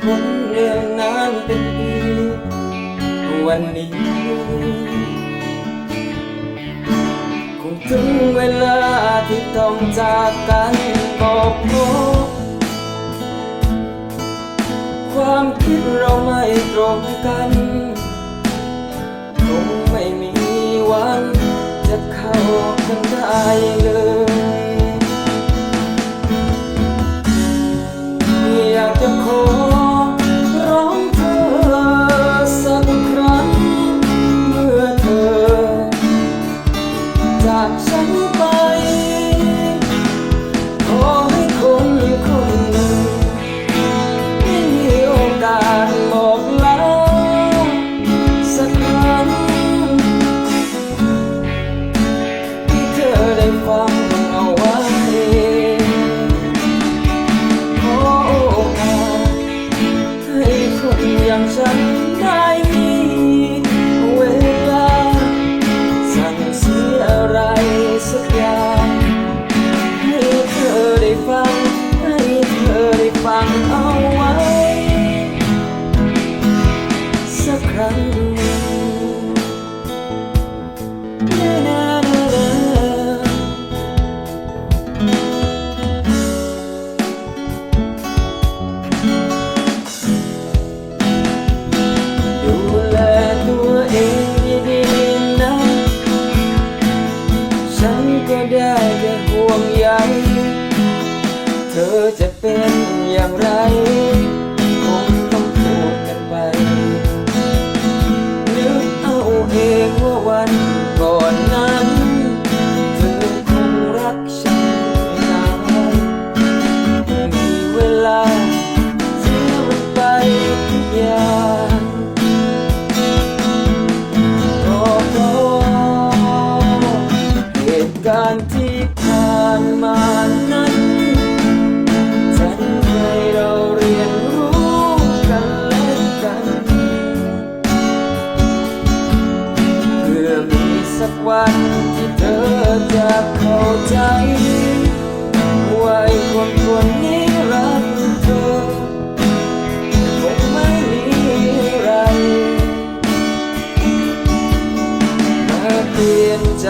พ้นเรื่องนานเป็นปีวันนี้คงถึงเวลาที่ต้องจากกันก็เพรความคิดเราไม่ตรงกันคงไม่มีวันจะเข้ากันได้เลย ครั้งดูแลตัวเองดีๆนะ ฉันก็ได้แค่ห่วงใย เธอจะเป็นอย่างไร ว่ ใจว่าคนคนนี้รักเธอคงไม่มีอะไรมาเปลี่ยนใจ